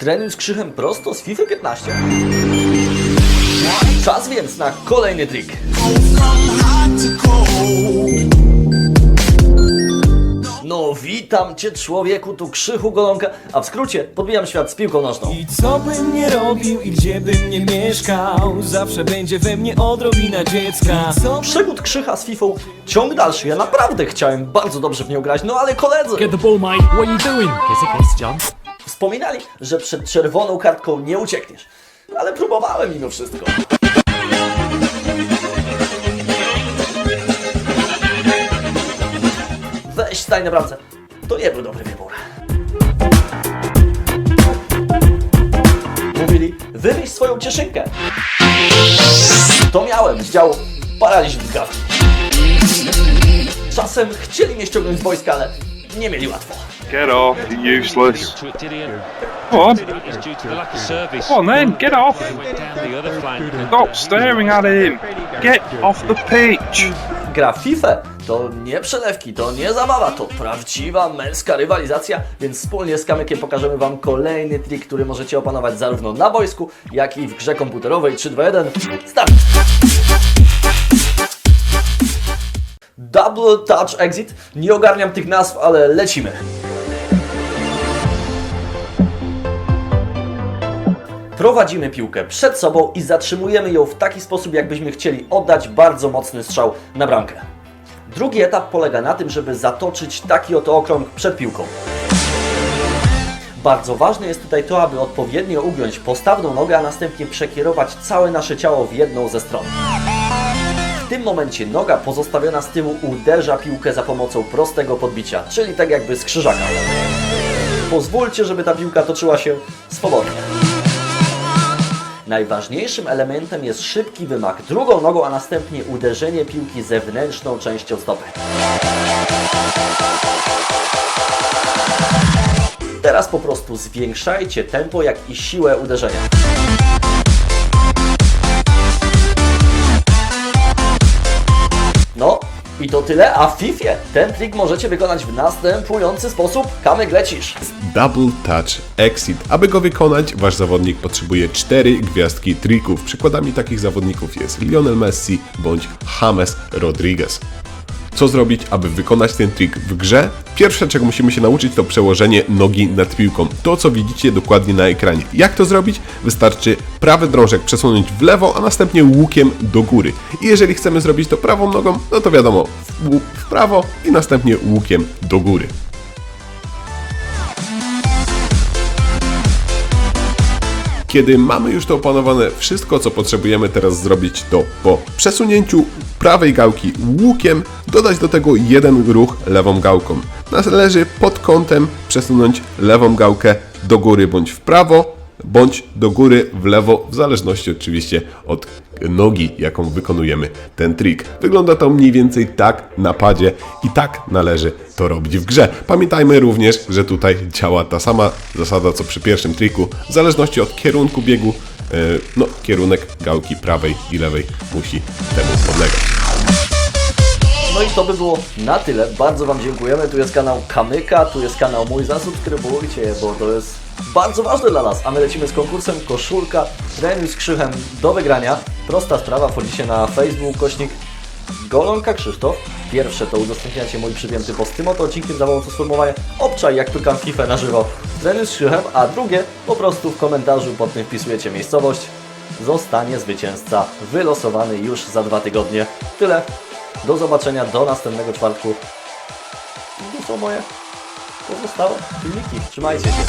Trenuj z krzychem prosto z FIFA 15. Czas więc na kolejny trik. No witam Cię człowieku, tu Krzychu Golonka, a w skrócie podbijam świat z piłką nożną. I co bym nie robił i gdzie bym nie mieszkał Zawsze będzie we mnie odrobina dziecka Co Przygód Krzycha z FIFA ciąg dalszy. Ja naprawdę chciałem bardzo dobrze w nią grać, no ale koledzy Get the ball, mate. What are you doing? Kiss it, kiss, John. Wspominali, że przed czerwoną kartką nie uciekniesz. Ale próbowałem mimo wszystko. Weź staj na bramce. To nie był dobry wybór. Mówili, wymyśl swoją cieszynkę. To miałem z działu paraliż drgawki. Czasem chcieli mnie ściągnąć z wojska, ale nie mieli łatwo. Get off, you useless. Come on, come on then, get off. Stop staring at him. Get off the pitch. Gra w FIFA to nie przelewki, to nie zabawa, to prawdziwa męska rywalizacja, więc wspólnie z Kamykiem pokażemy Wam kolejny trik, który możecie opanować zarówno na boisku, jak i w grze komputerowej 3-2-1. Start! Double Touch Exit. Nie ogarniam tych nazw, ale lecimy. Prowadzimy piłkę przed sobą i zatrzymujemy ją w taki sposób, jakbyśmy chcieli oddać bardzo mocny strzał na bramkę. Drugi etap polega na tym, żeby zatoczyć taki oto okrąg przed piłką. Bardzo ważne jest tutaj to, aby odpowiednio ugiąć postawną nogę, a następnie przekierować całe nasze ciało w jedną ze stron. W tym momencie noga pozostawiona z tyłu uderza piłkę za pomocą prostego podbicia, czyli tak jakby z krzyżaka. Pozwólcie, żeby ta piłka toczyła się swobodnie. Najważniejszym elementem jest szybki wymach drugą nogą, a następnie uderzenie piłki zewnętrzną częścią stopy. Teraz po prostu zwiększajcie tempo, jak i siłę uderzenia. I to tyle, a w FIFA ten trik możecie wykonać w następujący sposób. Kamek lecisz. Double Touch Exit. Aby go wykonać, wasz zawodnik potrzebuje 4 gwiazdki trików. Przykładami takich zawodników jest Lionel Messi bądź James Rodriguez. Co zrobić, aby wykonać ten trik w grze? Pierwsze, czego musimy się nauczyć, to przełożenie nogi nad piłką. To, co widzicie dokładnie na ekranie. Jak to zrobić? Wystarczy prawy drążek przesunąć w lewo, a następnie łukiem do góry. I jeżeli chcemy zrobić to prawą nogą, no to wiadomo, w, w prawo i następnie łukiem do góry. Kiedy mamy już to opanowane, wszystko co potrzebujemy teraz zrobić to po przesunięciu prawej gałki łukiem dodać do tego jeden ruch lewą gałką. Należy pod kątem przesunąć lewą gałkę do góry bądź w prawo, bądź do góry w lewo, w zależności oczywiście od nogi, jaką wykonujemy ten trik. Wygląda to mniej więcej tak na padzie i tak należy to robić w grze. Pamiętajmy również, że tutaj działa ta sama zasada co przy pierwszym triku. W zależności od kierunku biegu, e, no kierunek gałki prawej i lewej musi temu podlegać. To by było na tyle. Bardzo Wam dziękujemy. Tu jest kanał Kamyka, tu jest kanał mój. Zasubskrybujcie bo to jest bardzo ważne dla nas. A my lecimy z konkursem koszulka trenuj z krzychem do wygrania. Prosta sprawa, wchodzicie na Facebook, kośnik Golonka Krzysztof. Pierwsze to udostępniacie mój przypięty post tym oto odcinkiem za pomocą sformułowania obczaj jak pykam FIFA na żywo trenuj z krzychem, a drugie po prostu w komentarzu pod tym wpisujecie miejscowość. Zostanie zwycięzca wylosowany już za dwa tygodnie. Tyle. Do zobaczenia do następnego czwartku. I to są moje pozostałe filmiki. Trzymajcie się.